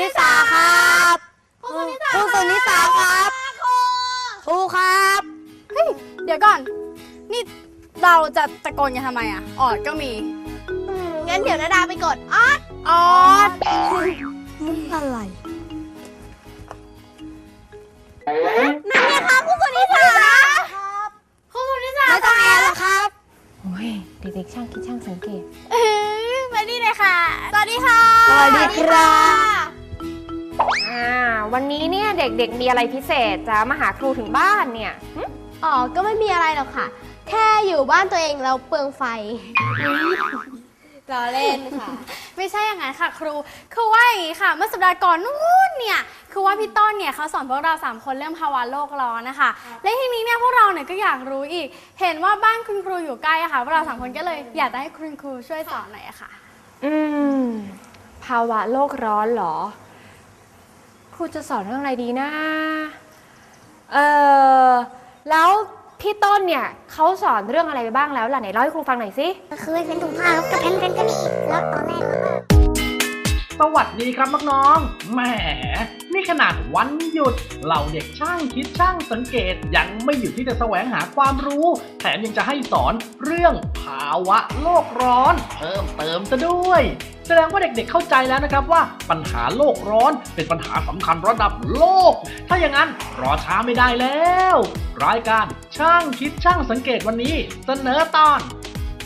นิสาครับครูสุนิสาครูสุนิสาครับครูครับเฮ้ยเดี๋ยวก่อน นี่เราจะตะโกนกันทำไมอะออดก็มีงั้นเดี๋ยวนาดาไปกดออดออดมุกอะไรนั่นไงคะครูสุนิสาครูสุนิสาไม่ต้องแอบหรอกครับโอ้ยเด็กๆช่างคิดช่างสังเกตเอ้ยมานี่เลยค่ะ สวัสดีค่ะ สวัสดีครับอ่า วันนี้เนี่ยเด็กๆมีอะไรพิเศษจะมาหาครูถึงบ้านเนี่ยหึอ๋อ ก็ไม่มีอะไรหรอกค่ะ แค่อยู่บ้านตัวเองเราเปลืองไฟรอเล่นค่ะ ไม่ใช่อย่างนั้นค่ะ ครู คือว่าอย่างนี้ค่ะ เมื่อสัปดาห์ก่อนนู้นเนี่ย คือว่าพี่ต้นเนี่ยเขาสอนพวกเราสามคนเรื่องภาวะโลกร้อนนะคะ และทีนี้เนี่ยพวกเราเนี่ยก็อยากรู้อีก เห็นว่าบ้านคุณครูอยู่ใกล้อะค่ะ พวกเราสามคนก็เลยอยากจะให้คุณครูช่วยสอนหน่อยอะค่ะ อืม ภาวะโลกร้อนเหรอ ครูจะสอนเรื่องอะไรดีนะ เออแล้วพี่ต้นเนี่ยเขาสอนเรื่องอะไรไปบ้างแล้วล่ะไหนเล่าให้ครูฟังหน่อยสิ ก็คือเป็นถุงผ้ากับแผ่นเพนก็มีแล้วตอนแรกเราก็ สวัสดีครับน้องๆ แหม นี่ขนาดวันหยุด เหล่าเด็กช่างคิดช่างสังเกตยังไม่หยุดที่จะแสวงหาความรู้ แถมยังจะให้สอนเรื่องภาวะโลกร้อน เพิ่มเติมซะด้วย แสดงว่าเด็กๆเข้าใจแล้วนะครับว่าปัญหาโลกร้อนเป็นปัญหาสำคัญระดับโลก ถ้าอย่างนั้นรอช้าไม่ได้แล้ว รายการช่างคิดช่างสังเกตวันนี้ เสนอตอน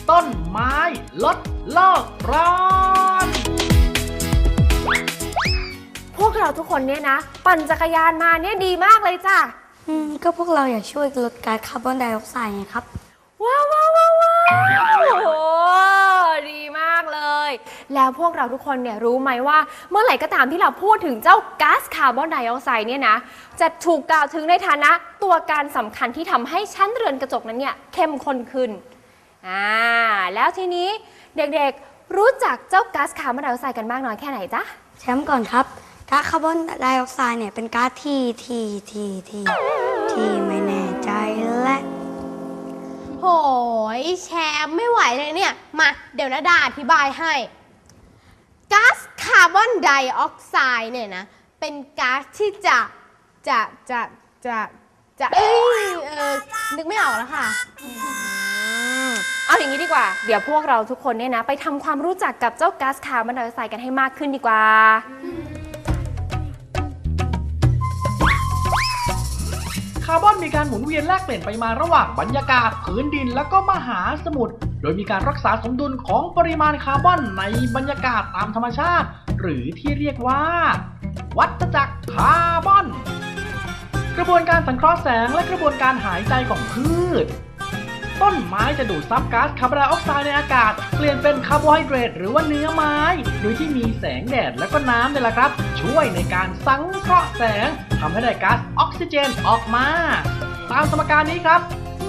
ต้นไม้ลดโลกร้อน วกเราทุกคนเนี่ยนะ ปั่นจักรยานมาเนี่ยดีมากเลยจ้ะอืมก็พวกเราอยากช่วยลดก๊าซคาร์บอนไดออกไซด์ไงครับ ว้าวว้าวว้าวว้าวโอ้โหดีมากเลย แล้วพวกเราทุกคนเนี่ยรู้ไหมว่า เมื่อไหร่ก็ตามที่เราพูดถึงเจ้าก๊าซคาร์บอนไดออกไซด์เนี่ยนะ จะถูกกล่าวถึงในฐานะตัวการสำคัญที่ทำให้ชั้นเรือนกระจกนั้นเนี่ยเข้มข้นขึ้น อ่า แล้วทีนี้เด็กๆรู้จักเจ้าก๊าซคาร์บอนไดออกไซด์กันมากน้อยแค่ไหนจ๊ะ แชมป์ก่อนครับ ก๊าซคาร์บอนไดออกไซด์เนี่ยเป็นก๊าซที่ที่ที่ที่ที่ไม่แน่ใจและ โหยแชมป์ไม่ไหวเลยเนี่ย มา เดี๋ยวนาดาอธิบายให้ ก๊าซคาร์บอนไดออกไซด์เนี่ยนะ เป็นก๊าซที่จะจะจะจะจะเอ้ยเออนึกไม่ออกแล้วค่ะ เอาอย่างนี้ดีกว่า เดี๋ยวพวกเราทุกคนเนี่ยนะ ไปทำความรู้จักกับเจ้าก๊าซคาร์บอนไดออกไซด์กันให้มากขึ้นดีกว่าาร์บอนมีการหมุนเวียนแลกเปลี่ยนไปมาระหว่างบรรยากาศพื้นดินและก็มหาสมุทร โดยมีการรักษาสมดุลของปริมาณคาร์บอนในบรรยากาศตามธรรมชาติ หรือที่เรียกว่า วัฏจักรคาร์บอน กระบวนการสังเคราะห์แสงและกระบวนการหายใจของพืช ต้นไม้จะดูดซับก๊าซคาร์บอนไดออกไซด์ในอากาศ เปลี่ยนเป็นคาร์โบไฮเดรตหรือว่าเนื้อไม้ โดยที่มีแสงแดดและก็น้ำเนี่ยแหละครับ ช่วยในการสังเคราะห์แสง ทำให้ได้ก๊าซออกซิเจนออกมา ตามสมการนี้ครับ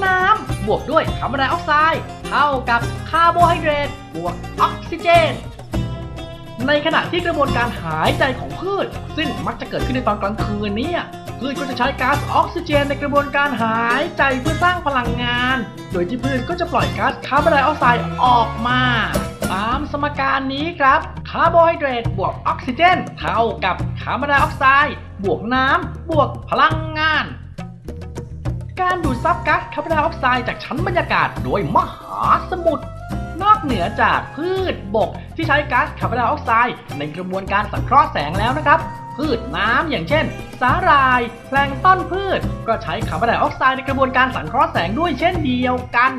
น้ำบวกด้วยคาร์บอนไดออกไซด์เท่ากับคาร์โบไฮเดรตบวกออกซิเจน ในขณะที่กระบวนการหายใจของพืช ซึ่งมักจะเกิดขึ้นในตอนกลางคืนเนี่ยพืชก็จะใช้ก๊าซออกซิเจนในกระบวนการหายใจเพื่อสร้างพลังงาน โดยที่พืชก็จะปล่อยก๊าซคาร์บอนไดออกไซด์ออกมา ตามสมการนี้ครับ คาร์โบไฮเดรตบวกออกซิเจน เท่ากับคาร์บอนไดออกไซด์บวกน้ำบวกพลังงาน การดูดซับก๊าซคาร์บอนไดออกไซด์จากชั้นบรรยากาศโดยมหาสมุทรนอกเหนือจากพืชบกที่ใช้ก๊าซคาร์บอนไดออกไซด์ในกระบวนการสังเคราะห์แสงแล้วนะครับ พืชน้ำอย่างเช่น สาหร่าย แพลงต้นพืช ก็ใช้คาร์บอนไดออกไซด์ในกระบวนการสังเคราะห์แสงด้วยเช่นเดียวกัน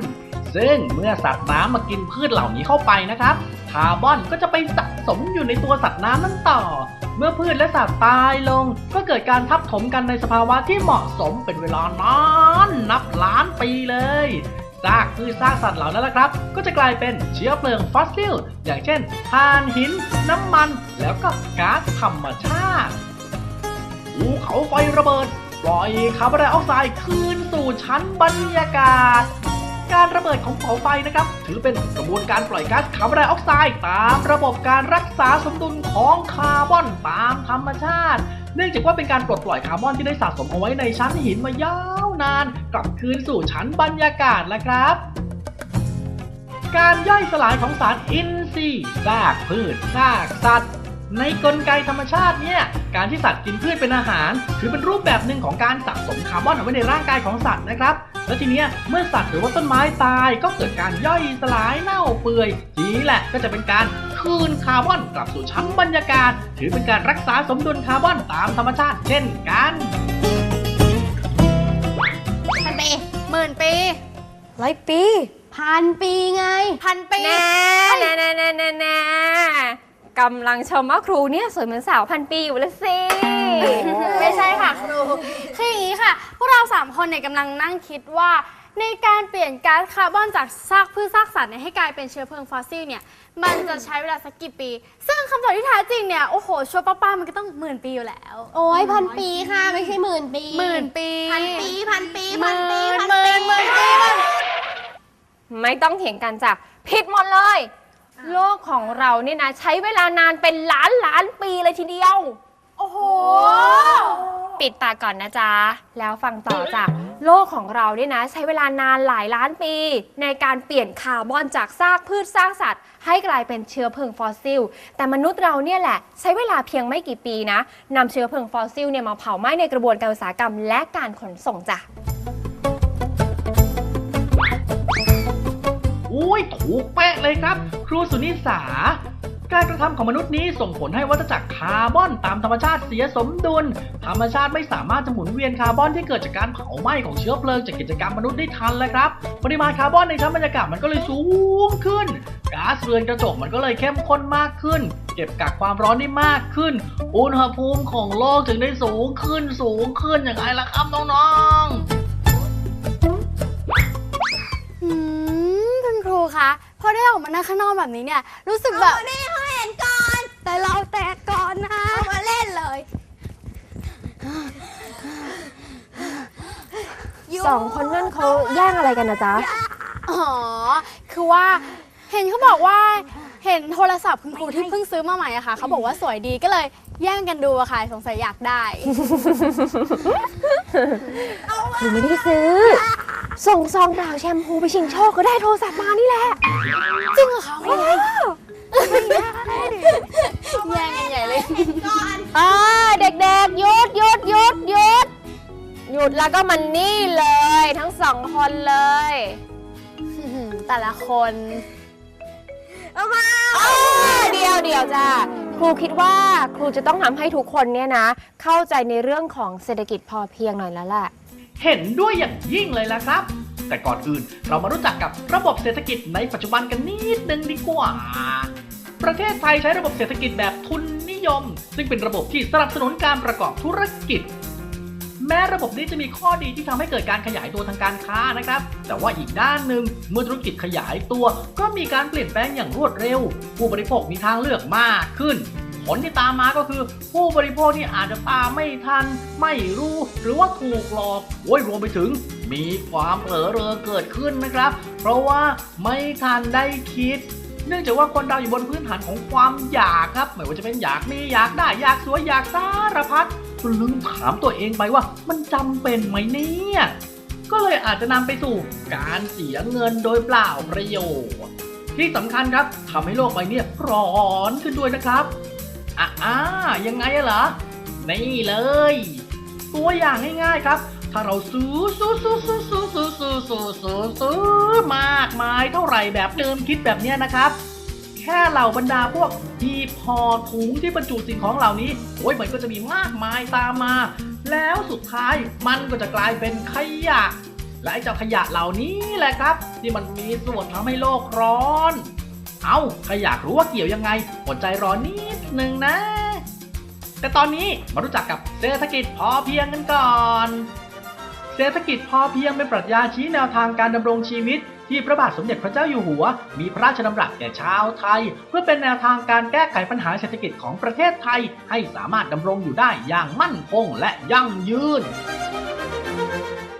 ซึ่งเมื่อสัตว์น้ำมากินพืชเหล่านี้เข้าไปนะครับ คาร์บอนก็จะไปสะสมอยู่ในตัวสัตว์น้ำนั้นต่อ เมื่อพืชและสัตว์ตายลง ก็เกิดการทับถมกันในสภาวะที่เหมาะสมเป็นเวลานานนับล้านปีเลยซากพืชซากสัตว์เหล่านั้นละครับ ก็จะกลายเป็นเชื้อเพลิงฟอสซิล อย่างเช่นถ่านหิน น้ำมัน แล้วก็ก๊าซธรรมชาติภูเขาไฟระเบิด ปล่อยคาร์บอนไดออกไซด์คืนสู่ชั้นบรรยากาศ การระเบิดของภูเขาไฟนะครับ ถือเป็นกระบวนการปล่อยก๊าซคาร์บอนไดออกไซด์ตามระบบการรักษาสมดุลของคาร์บอนตามธรรมชาติ เนื่องจากว่าเป็นการปลดปล่อยคาร์บอนที่ได้สะสมเอาไว้ในชั้นหินมายาวนาน กลับคืนสู่ชั้นบรรยากาศแล้วครับการย่อยสลายของสารอินทรีย์ซากพืชซากสัตว์ ในกลไกธรรมชาติเนี่ย การที่สัตว์กินพืชเป็นอาหาร ถือเป็นรูปแบบหนึ่งของการสะสมคาร์บอนเอาไว้ในร่างกายของสัตว์นะครับแล้วทีเนี้ยเมื่อสัตว์หรือว่าต้นไม้ตายก็เกิดการย่อยสลายเน่าเปื่อยทีนี้แหละก็จะเป็นการคืนคาร์บอนกลับสู่ชั้นบรรยากาศ ถือเป็นการรักษาสมดุลคาร์บอนตามธรรมชาติ เช่นกันพันปีหมื่นปีร้อยปี พันปีไง พันปีแน่แน่แน่แน่แน่แน่ กำลังชมว่าครูเนี่ยสวยเหมือนสาวพันปีอยู่แล้วสิ ไม่ใช่ค่ะครูคืออย่างนี้ค่ะ พวกเราสามคนเนี่ยกำลังนั่งคิดว่า ในการเปลี่ยนก๊าซคาร์บอนจากซากพืชซากสัตว์เนี่ยให้กลายเป็นเชื้อเพลิงฟอสซิลเนี่ยมันจะใช้เวลาสักกี่ปี ซึ่งคำตอบที่แท้จริงเนี่ยโอ้โหชัวร์ป้าๆมันก็ต้องหมื่นปีอยู่แล้วโอ้ยพันปีค่ะ ไม่ใช่หมื่นปีหมื่นปีพันปีพันปีหพันมื่ปีนพันหมื่ปีนหมื่นปีหมื่นไม่ต้องเถียงกันจ้ะผิดหมดเลย โลกของเราเนี่ยนะ ใช้เวลานานเป็นล้านล้านปีเลยทีเดียว โอ้โห ปิดปากก่อนนะจ๊ะ แล้วฟังต่อจ้ะโลกของเราเนี่ยนะ ใช้เวลานานหลายล้านปี ในการเปลี่ยนคาร์บอนจากซากพืชซากสัตว์ ให้กลายเป็นเชื้อเพลิงฟอสซิล แต่มนุษย์เราเนี่ยแหละ ใช้เวลาเพียงไม่กี่ปีนะนำเชื้อเพลิงฟอสซิลเนี่ยมาเผาไหม้ในกระบวนการอุตสาหกรรมและการขนส่งจ้ะ อุ้ยถูกเป๊ะเลยครับ ครูสุนิสา การกระทำของมนุษย์นี้ส่งผลให้วัฏจักรคาร์บอนตามธรรมชาติเสียสมดุล ธรรมชาติไม่สามารถจะหมุนเวียนคาร์บอนที่เกิดจากการเผาไหม้ของเชื้อเพลิงจากกิจกรรมมนุษย์ได้ทันเลยครับ ปริมาณคาร์บอนในชั้นบรรยากาศมันก็เลยสูงขึ้นก๊าซเรือนกระจกมันก็เลยเข้มข้นมากขึ้น เก็บกักความร้อนได้มากขึ้น อุณหภูมิของโลกถึงได้สูงขึ้นสูงขึ้นอย่างไรล่ะครับน้องๆ คุณครูคะพอได้ออกมานั่งข้างนอกแบบนี้เนี่ย รู้สึกแบบ นี่เขาเห็นก่อน แต่เราแตกก่อนนะ เอามาเล่นเลยสองคนนั่นเขาแย่งอะไรกันนะจ๊ะ อ๋อ คือว่าเห็นเขาบอกว่าเห็นโทรศัพท์คุณครูที่เพิ่งซื้อมาใหม่อะค่ะเขาบอกว่าสวยดีก็เลยแย่งกันดูอะค่ะสงสัยอยากได้ หนูไม่ได้ซื้อ ส่งซองเปล่าแชมพูไปชิงโชคก็ได้โทรศัพท์มานี่แหละ จริงเหรอคะครูแย่งกันใหญ่เลยอ่าเด็กๆหยุดหยุดหยุดหยุดหยุดแล้วก็มันนี่เลย ทั้งสองคนเลย แต่ละคนอ้าเดียวเดียวจ้าครูคิดว่าครูจะต้องทำให้ทุกคนเนี่ยนะ เข้าใจในเรื่องของเศรษฐกิจพอเพียงหน่อยแล้วแหละ เห็นด้วยอย่างยิ่งเลยล่ะครับ แต่ก่อนอื่นเรามารู้จักกับระบบเศรษฐกิจในปัจจุบันกันนิดนึงดีกว่า ประเทศไทยใช้ระบบเศรษฐกิจแบบทุนนิยม ซึ่งเป็นระบบที่สนับสนุนการประกอบธุรกิจ แม้ระบบนี้จะมีข้อดีที่ทำให้เกิดการขยายตัวทางการค้านะครับ แต่ว่าอีกด้านหนึ่งเมื่อธุรกิจขยายตัว ก็มีการเปลี่ยนแปลงอย่างรวดเร็ว ผู้บริโภคมีทางเลือกมากขึ้น ผลที่ตามมาก็คือ ผู้บริโภคที่อาจจะตามไม่ทัน ไม่รู้ หรือว่าถูกหลอกโอ้ยรวมไปถึงมีความเผลอเรอเกิดขึ้นนะครับ เพราะว่าไม่ทันได้คิดเนื่องจากว่าคนเราอยู่บนพื้นฐานของความอยากครับ ไม่ว่าจะเป็นอยากมีอยากได้อยากสวยอยากสารพัดลืมถามตัวเองไปว่า มันจำเป็นไหมเนี่ย ก็เลยอาจจะนำไปสู่การเสียเงินโดยเปล่าประโยชน์ ที่สำคัญครับทำให้โลกใบเนี้ยร้อนขึ้นด้วยนะครับ อะอ่ายังไงอะเหรอ นี่เลย ตัวอย่างง่ายๆครับ ถ้าเราซื้อซื้อซื้อซื้อซื้อซื้อซื้อซื้อซื้อซื้อมากมายเท่าไหร่แบบเดิมคิดแบบเนี้ยนะครับ แค่เหล่าบรรดาพวกที่พอถุงที่บรรจุสิ่งของเหล่านี้ โอ้ยมันก็จะมีมากมายตามมา แล้วสุดท้ายมันก็จะกลายเป็นขยะและไอ้เจ้าขยะเหล่านี้แหละครับ ที่มันมีส่วนทำให้โลกร้อน เอาใครอยากรู้ว่าเกี่ยวยังไงอดใจรอนิดนึงนะ แต่ตอนนี้มารู้จักกับเศรษฐกิจพอเพียงกันก่อน เศรษฐกิจพอเพียงเป็นปรัชญาชี้แนวทางการดำรงชีวิต ที่พระบาทสมเด็จพระเจ้าอยู่หัว มีพระราชดำรัสแก่ชาวไทย เพื่อเป็นแนวทางการแก้ไขปัญหาเศรษฐกิจของประเทศไทย ให้สามารถดำรงอยู่ได้อย่างมั่นคงและยั่งยืน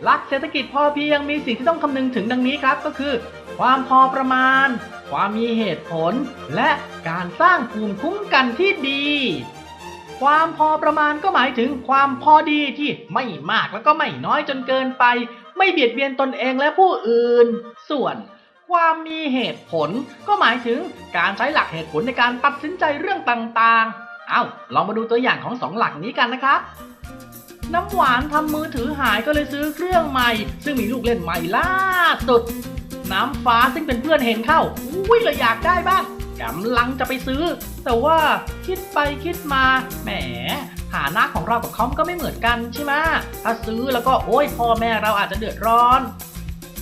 หลักเศรษฐกิจพอเพียงมีสิ่งที่ต้องคำนึงถึงดังนี้ครับก็คือ ความพอประมาณ ความมีเหตุผล และการสร้างภูมิคุ้มกันที่ดี ความพอประมาณก็หมายถึงความพอดีที่ไม่มากแล้วก็ไม่น้อยจนเกินไป ไม่เบียดเบียนตนเองและผู้อื่น ส่วนความมีเหตุผลก็หมายถึงการใช้หลักเหตุผลในการตัดสินใจเรื่องต่างๆ เอาลองมาดูตัวอย่างของสองหลักนี้กันนะครับ น้ำหวานทำมือถือหายก็เลยซื้อเครื่องใหม่ ซึ่งมีลูกเล่นใหม่ล่าสุด น้ำฟ้าซึ่งเป็นเพื่อนเห็นเข้า อุ้ยเลยอยากได้บ้างกำลังจะไปซื้อ แต่ว่าคิดไปคิดมา แหม ฐานะของเรากับเขาก็ไม่เหมือนกันใช่ไหมถ้าซื้อแล้วก็โอ้ยพ่อแม่เราอาจจะเดือดร้อน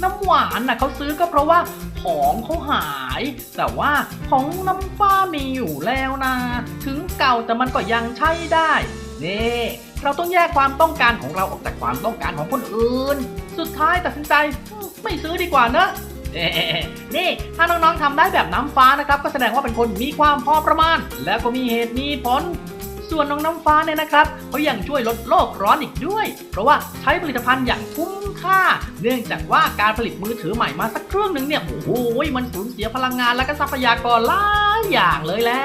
น้ำหวานน่ะเขาซื้อก็เพราะว่าของเขาหาย แต่ว่าของน้ำฟ้ามีอยู่แล้วนะ ถึงเก่าแต่มันก็ยังใช้ได้เน่เราต้องแยกความต้องการของเราออกจากความต้องการของคนอื่น สุดท้ายตัดสินใจไม่ซื้อดีกว่านะ นี่ถ้าน้องๆทำได้แบบน้ำฟ้านะครับ ก็แสดงว่าเป็นคนมีความพอประมาณ แล้วก็มีเหตุมีผล ส่วนน้องน้ำฟ้าเนี่ยนะครับเขายังช่วยลดโลกร้อนอีกด้วย เพราะว่าใช้ผลิตภัณฑ์อย่างคุ้มค่า เนื่องจากว่าการผลิตมือถือใหม่มาสักเครื่องหนึ่งเนี่ยโอ้โหมันสูญเสียพลังงานและก็ทรัพยากรหลายอย่างเลยแหละ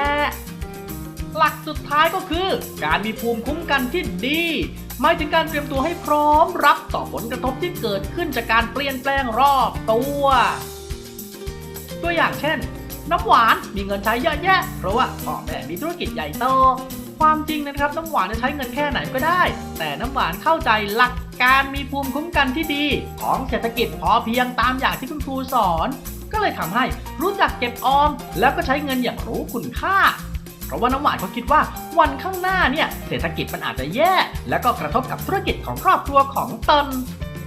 หลักสุดท้ายก็คือ การมีภูมิคุ้มกันที่ดีหมายถึงการเตรียมตัวให้พร้อมรับต่อผลกระทบที่เกิดขึ้นจากการเปลี่ยนแปลงรอบตัว ตัวอย่างเช่น น้ำหวานมีเงินใช้เยอะแยะ เพราะว่าพ่อแม่มีธุรกิจใหญ่โต ความจริงนะครับ น้ำหวานจะใช้เงินแค่ไหนก็ได้ แต่น้ำหวานเข้าใจหลักการมีภูมิคุ้มกันที่ดี ของเศรษฐกิจพอเพียงตามอย่างที่คุณครูสอน ก็เลยทำให้รู้จักเก็บออม แล้วก็ใช้เงินอย่างรู้คุณค่า เพราะว่าน้ำหวานเขาคิดว่าวันข้างหน้าเนี่ยเศรษฐกิจมันอาจจะแย่ และก็กระทบกับธุรกิจของครอบครัวของตน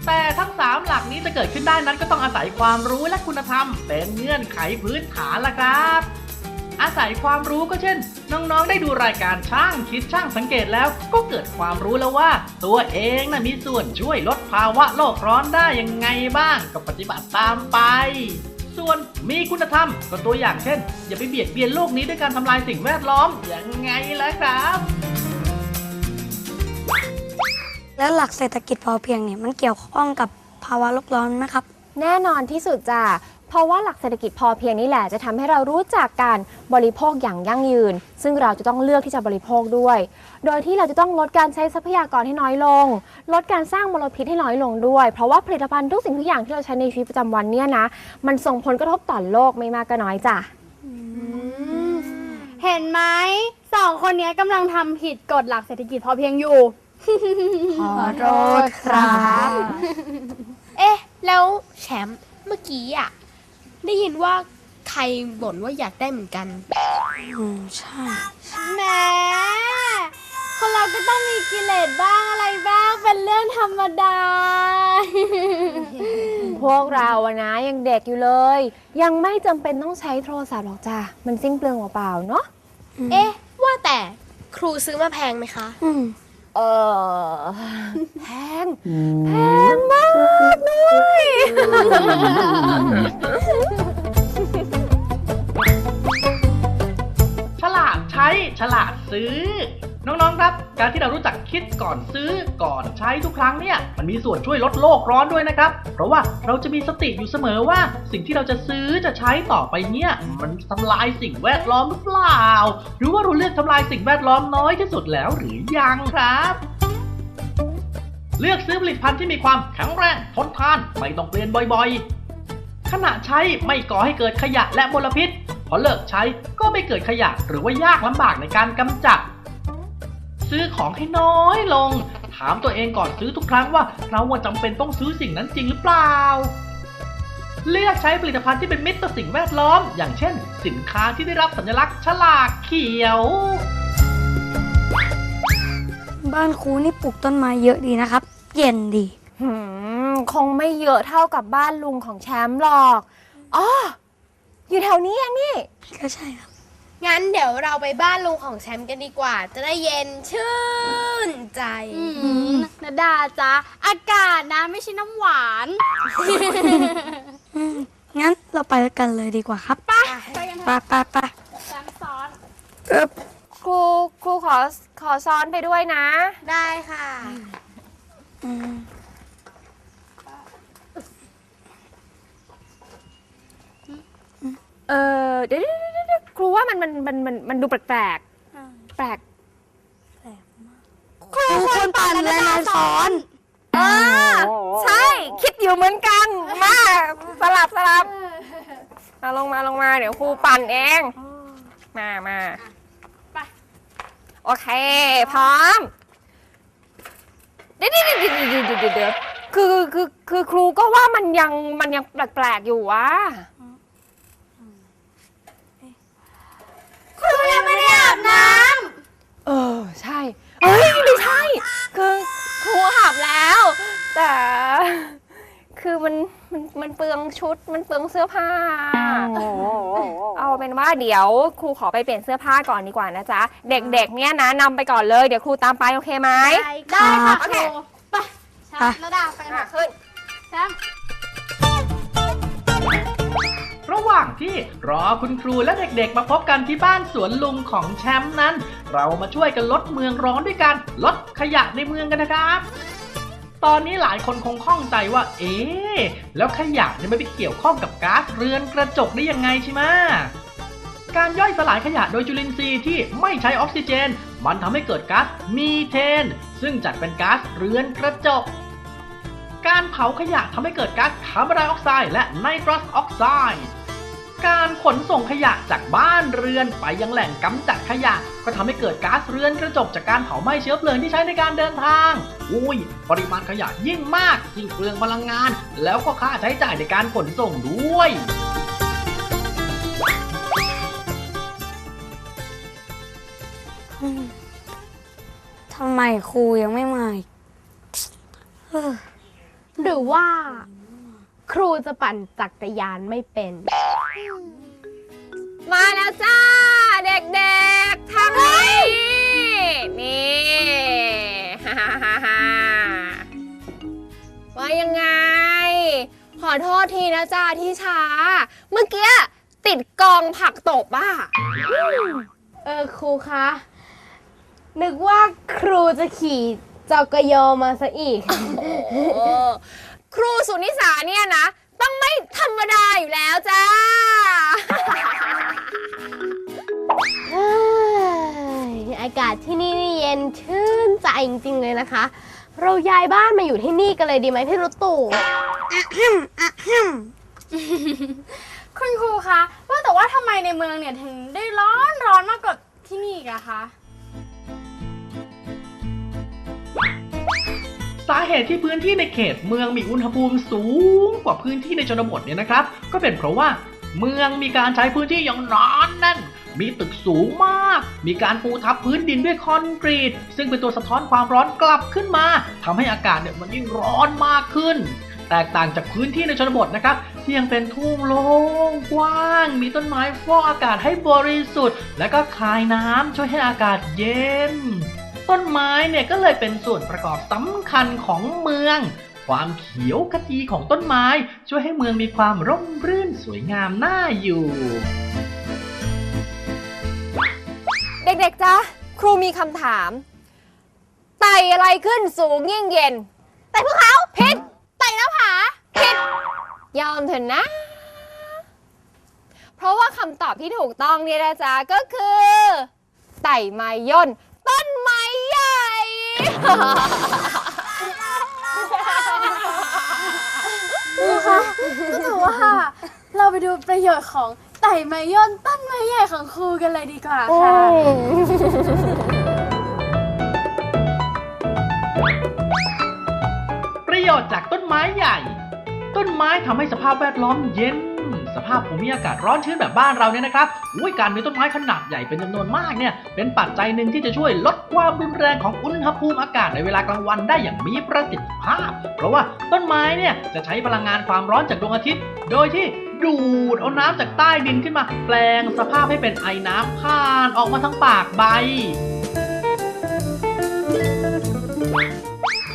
แต่ทั้ง 3 หลักนี้จะเกิดขึ้นได้นั้นก็ต้องอาศัยความรู้และคุณธรรม เป็นเงื่อนไขพื้นฐานละครับ อาศัยความรู้ก็เช่น น้องๆได้ดูรายการช่างคิดช่างสังเกตแล้ว ก็เกิดความรู้แล้วว่า ตัวเองนะมีส่วนช่วยลดภาวะโลกร้อนได้ยังไงบ้างก็ปฏิบัติตามไป ส่วนมีคุณธรรมก็ตัวอย่างเช่น อย่าไปเบียดเบียนโลกนี้ด้วยการทำลายสิ่งแวดล้อมยังไงล่ะครับ แล้วหลักเศรษฐกิจพอเพียงเนี่ยมันเกี่ยวข้องกับภาวะโลกร้อนไหมครับ แน่นอนที่สุดจ้ะ เพราะว่าหลักเศรษฐกิจพอเพียงนี่แหละจะทำให้เรารู้จักการบริโภคอย่างยั่งยืน ซึ่งเราจะต้องเลือกที่จะบริโภคด้วย โดยที่เราจะต้องลดการใช้ทรัพยากรให้น้อยลง ลดการสร้างมลพิษให้น้อยลงด้วย เพราะว่าผลิตภัณฑ์ทุกสิ่งทุกอย่างที่เราใช้ในชีวิตประจำวันเนี่ยนะ มันส่งผลกระทบต่อโลกไม่มากก็น้อยจ้ะเห็นไหมสองคนเนี้ยกำลังทำผิดกฎหลักเศรษฐกิจพอเพียงอยู่ ขอโทษครับ เอ๊ะ แล้วแชมป์เมื่อกี้อะ ได้ยินว่าใครบ่นว่าอยากได้เหมือนกัน อืมใช่ แหมคนเราก็ต้องมีกิเลสบ้างอะไรบ้าง เป็นเรื่องธรรมดา พวกเราอะนะยังเด็กอยู่เลย ยังไม่จำเป็นต้องใช้โทรศัพท์หรอกจ้ะมันสิ้นเปลืองเปล่าๆเนาะ เอ๊ะ ว่าแต่ครูซื้อมาแพงไหมคะ อืม เออแพงแพงมากด้วยฉลาดใช้ฉลาดซื้อ น้องๆ ครับ การที่เรารู้จักคิดก่อนซื้อก่อนใช้ทุกครั้งเนี่ย มันมีส่วนช่วยลดโลกร้อนด้วยนะครับ เพราะว่าเราจะมีสติอยู่เสมอว่า สิ่งที่เราจะซื้อจะใช้ต่อไปเนี่ย มันทำลายสิ่งแวดล้อมหรือเปล่า หรือว่าเราเลือกทำลายสิ่งแวดล้อมน้อยที่สุดแล้วหรือยังครับเลือกซื้อผลิตภัณฑ์ที่มีความแข็งแรงทนทาน ไม่ต้องเปลี่ยนบ่อยๆ ขณะใช้ไม่ก่อให้เกิดขยะและมลพิษ พอเลิกใช้ก็ไม่เกิดขยะหรือว่ายากลำบากในการกำจัด ซื้อของให้น้อยลง ถามตัวเองก่อนซื้อทุกครั้งว่าเราว่าจำเป็นต้องซื้อสิ่งนั้นจริงหรือเปล่า เลือกใช้ผลิตภัณฑ์ที่เป็นมิตรต่อสิ่งแวดล้อม อย่างเช่น สินค้าที่ได้รับสัญลักษณ์ฉลากเขียว บ้านครูนี่ปลูกต้นไม้เยอะดีนะครับ เย็นดี หืมคงไม่เยอะเท่ากับบ้านลุงของแชมป์หรอกอ๋ออยู่แถวนี้เองนี่ ก็ใช่ครับ งั้นเดี๋ยวเราไปบ้านลุงของแชมป์กันดีกว่า จะได้เย็นชื่นใจอืมนาดาจ๊ะอากาศนะไม่ใช่น้ำหวานอืมงั้นเราไปกันเลยดีกว่าครับไปไปกันเถไปอะไปไปแซมซ้อนเอ๊บครูครูขอขอซ้อนไปด้วยนะ ได้ค่ะ อืม เออเดี๋ยวเดี๋ยวเดี๋ยวเดี๋ยวครูว่ามันมันมันมันมันดูแปลกแปลกๆแปลกครูคนปั่นและนายสอนอ่าใช่คิดอยู่เหมือนกัน มาสลับสลับมาลงมาลงมาเดี๋ยวครูปั่นเอง มามาไปโอเค พร้อม เดี๋ยวเดี๋ยวเดี๋ยวเดี๋ยวเดี๋ยวเดี๋ยวคือคือคือครูก็ว่ามันยังมันยังแปลกๆอยู่วะ ครูยังไม่ได้อาบน้เออใช่เอ้ยไม่ใช่ คือครูอาบแล้ว แต่ คือมันมันมันเปลืองชุดมันเปลืองเสื้อผ้า เอาเป็นว่าเดี๋ยวครูขอไปเปลี่ยนเสื้อผ้าก่อนดีกว่านะจ๊ะ เด็กๆ เนี่ยนะนำไปก่อนเลย เดี๋ยวครูตามไปโอเคไหม ได้ครัค่ะบครูำไปแชมป์ระดาไปกันอะเถอะขึ้นแชมป์ ระหว่างที่รอคุณครูและเด็กๆ มาพบกันที่บ้านสวนลุงของแชมป์นั้น เรามาช่วยกันลดเมืองร้อนด้วยกันลดขยะในเมืองกันนะครับ ตอนนี้หลายคนคงข้องใจว่า เอ๊แล้วขยะเนี่ยไมันไปเกี่ยวข้องกับก๊าซเรือนกระจกได้ยังไงใช่ไหมการย่อยสลายขยะโดยจุลินทรีย์ที่ไม่ใช้ออกซิเจน มันทำให้เกิดก๊าซมีเทน ซึ่งจัดเป็นก๊าซเรือนกระจก การเผาขยะทำให้เกิดก๊าซคาร์บอนไดออกไซด์และไนตรัสออกไซด์ การขนส่งขยะจากบ้านเรือนไปยังแหล่งกำจัดขยะ ก็ทำให้เกิดก๊าซเรือนกระจกจากการเผาไหม้เชื้อเพลิงที่ใช้ในการเดินทาง อุ้ย ปริมาณขยะยิ่งมาก ยิ่งเปลืองพลังงาน แล้วก็ค่าใช้จ่ายในการขนส่งด้วยทำไมครูยังไม่มาอีกเออหรือว่า ครูจะปั่นจักรยานไม่เป็น มาแล้วจ้า เด็กๆทางนี้นี่ฮ่าฮ่าฮ่าฮ่าว่ายังไง ขอโทษทีนะจ้าที่ช้า เมื่อกี้ติดกองผักตบอะเออครูคะ นึกว่าครูจะขี่จักรยานมาซะอีกโอ้ครูสุนิสาเนี่ยนะ ต้องไม่ธรรมดาอยู่แล้วจ้าเฮ้ยอากาศที่นี่นี่เย็นชื่นใจจริงๆเลยนะคะ เราย้ายบ้านมาอยู่ที่นี่กันเลยดีไหมพี่รุตตู่ คุณครูคะว่าแต่ว่าทำไมในเมืองเนี่ยถึงได้ร้อนร้อนมากกว่าที่นี่อีกอะคะ สาเหตุที่พื้นที่ในเขตเมืองมีอุณหภูมิสูงกว่าพื้นที่ในชนบทเนี่ยนะครับ ก็เป็นเพราะว่าเมืองมีการใช้พื้นที่อย่างหนานแน่น มีตึกสูงมาก มีการปูทับพื้นดินด้วยคอนกรีต ซึ่งเป็นตัวสะท้อนความร้อนกลับขึ้นมาทำให้อากาศเนี่ยมันยิ่งร้อนมากขึ้น แตกต่างจากพื้นที่ในชนบทนะครับ ที่ยังเป็นทุ่งโล่งกว้าง มีต้นไม้ฟอกอากาศให้บริสุทธิ์ และก็คายน้ำช่วยให้อากาศเย็น ต้นไม้เนี่ยก็เลยเป็นส่วนประกอบสำคัญของเมือง ความเขียวขจีของต้นไม้ ช่วยให้เมืองมีความร่มรื่นสวยงามน่าอยู่ เด็กๆจ้าครูมีคำถาม ไต่อะไรขึ้นสูงยิ่งเย็น ไต่ภูเขาผิดไต่หน้าผาผิดยอมเถอะนะ เพราะว่าคำตอบที่ถูกต้องเนี่ยนะจ๊ะก็คือ ไต่ไม้ย่น ก็ถือว่าเราไปดูประโยชน์ของไต่ไม้ย่นต้นไม้ใหญ่ของครูกันเลยดีกว่าค่ะประโยชน์จากต้นไม้ใหญ่ ต้นไม้ทำให้สภาพแวดล้อมเย็น สภาพภูมิอากาศร้อนชื้นแบบบ้านเราเนี่ยนะครับอุ้ยการมีต้นไม้ขนาดใหญ่เป็นจำนวนมากเนี่ยเป็นปัจจัยหนึ่งที่จะช่วยลดความรุนแรงของอุณหภูมิอากาศในเวลากลางวันได้อย่างมีประสิทธิภาพ เพราะว่าต้นไม้เนี่ยจะใช้พลังงานความร้อนจากดวงอาทิตย์ โดยที่ดูดเอาน้ำจากใต้ดินขึ้นมา แปลงสภาพให้เป็นไอน้ำผ่านออกมาทั้งปากใบ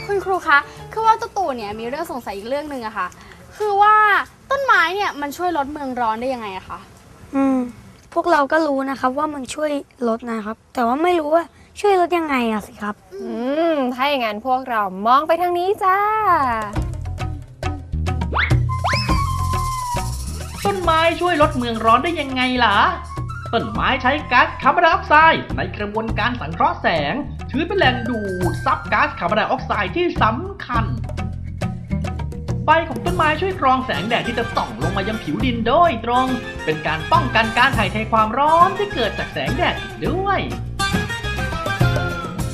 คุณครูคะ คือว่าเจ้าตู่เนี่ยมีเรื่องสงสัยอีกเรื่องหนึ่งอะค่ะ คือว่า ต้นไม้เนี่ยมันช่วยลดเมืองร้อนได้ยังไงอะคะอืม พวกเราก็รู้นะครับว่ามันช่วยลดนะครับ แต่ว่าไม่รู้ว่าช่วยลดยังไงอะสิครับ อืม ถ้าอย่างนั้นพวกเรามองไปทางนี้จ้า ต้นไม้ช่วยลดเมืองร้อนได้ยังไงล่ะ ต้นไม้ใช้ก๊าซคาร์บอนไดออกไซด์ในกระบวนการสังเคราะห์แสง ถือเป็นแหล่งดูดซับก๊าซคาร์บอนไดออกไซด์ที่สำคัญ ใบของต้นไม้ช่วยกรองแสงแดดที่จะส่องลงมายังผิวดินโดยตรง เป็นการป้องกันการถ่ายเทความร้อนที่เกิดจากแสงแดดอีกด้วย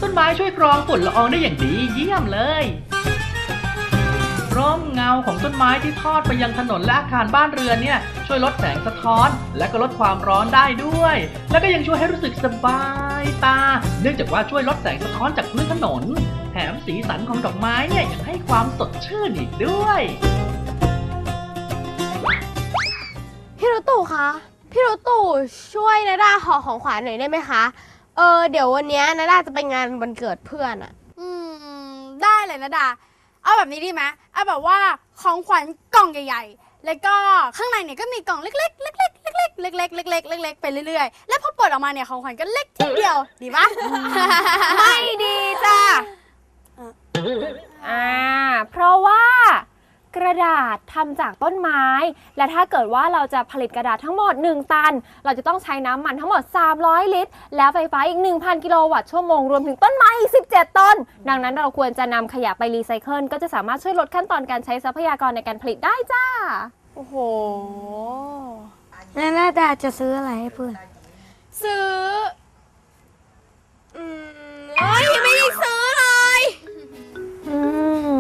ต้นไม้ช่วยกรองฝุ่นละอองได้อย่างดีเยี่ยมเลยร่มเงาของต้นไม้ที่ทอดไปยังถนนและอาคารบ้านเรือนเนี่ย ช่วยลดแสงสะท้อน และก็ลดความร้อนได้ด้วย แล้วก็ยังช่วยให้รู้สึกสบายตา เนื่องจากว่าช่วยลดแสงสะท้อนจากพื้นถนน แถมสีสันของดอกไม้เนี่ยยังให้ความสดชื่นอีกด้วยพี่รุตู่คะ พี่รุตู่ช่วยนาดาห่อของขวัญหน่อยได้ไหมคะ เออเดี๋ยววันเนี้ยนาดาจะไปงานวันเกิดเพื่อนอะอืม ได้เลยนะดา เอาแบบนี้ดีไหมเอาแบบว่าของขวัญกล่องใหญ่ๆ แล้วก็ข้างในเนี่ยก็มีกล่องเล็กๆ เล็กๆ เล็กๆ เล็กๆ เล็กๆ เล็กๆ ไปเรื่อยๆ แล้วพอเปิดออกมาเนี่ยของขวัญก็เล็กทีเดียว ดีปะไม่ดีจ้ะ อ่า เพราะว่ากระดาษทำจากต้นไม้ และถ้าเกิดว่าเราจะผลิตกระดาษทั้งหมด 1 ตัน เราจะต้องใช้น้ำมันทั้งหมด 300 ลิตร แล้วไฟฟ้าอีก 1,000 กิโลวัตต์ชั่วโมง รวมถึงต้นไม้อีก 17 ต้น ดังนั้นเราควรจะนำขยะไปรีไซเคิลก็จะสามารถช่วยลดขั้นตอนการใช้ทรัพยากรในการผลิตได้จ้า โอ้โหแล้วนาดาจะซื้ออะไรให้เพื่อน ซื้อ อืมเอ้ยไม่ได้ซื้อเลย อื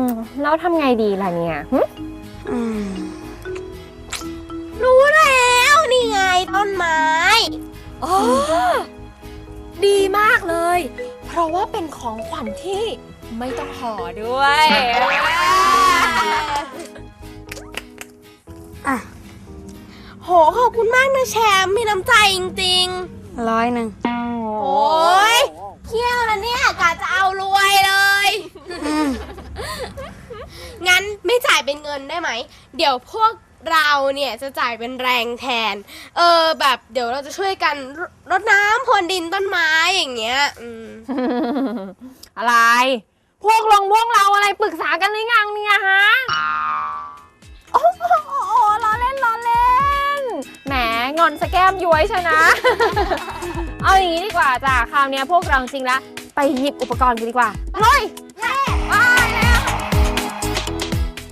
มแล้วทำไงดีล่ะเนี่ยหึอืมรู้แล้วนี่ไงต้นไม้อ๋อดีมากเลย เพราะว่าเป็นของขวัญที่ไม่ต้องห่อด้วย อะโหขอบคุณมากนะแชมป์มีน้ำใจจริงร้อยหนึ่งๆ โอ้ยเที่ยวแล้วเนี่ยกะจะเอารวยเลยอืม งั้นไม่จ่ายเป็นเงินได้ไหม เดี๋ยวพวกเราเนี่ยจะจ่ายเป็นแรงแทน เออแบบเดี๋ยวเราจะช่วยกันรรดน้ำพรวนดินต้นไม้อย่างเงี้ย อืม อะไร พวกลงพวกเราอะไรปรึกษากันหรือยังเนี่ยฮะ โอ้โหล้อเล่นล้อเล่น แหมงอนสแก้มย้วยชนะ เอาอย่างนี้ดีกว่าจ้ะ คราวเนี้ยพวกเราจริงๆแล้วไปหยิบอุปกรณ์กันดีกว่าเลย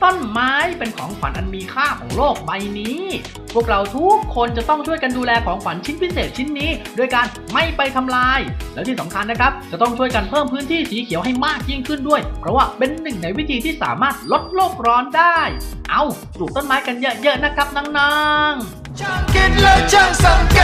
ต้นไม้เป็นของขวัญอันมีค่าของโลกใบนี้ พวกเราทุกคนจะต้องช่วยกันดูแลของขวัญชิ้นพิเศษชิ้นนี้ด้วยการไม่ไปทำลาย แล้วที่สำคัญนะครับ จะต้องช่วยกันเพิ่มพื้นที่สีเขียวให้มากยิ่งขึ้นด้วย เพราะว่าเป็นหนึ่งในวิธีที่สามารถลดโลกร้อนได้ เอาปลูกต้นไม้กันเยอะๆนะครับน้องๆช่างคิดและช่างสังเก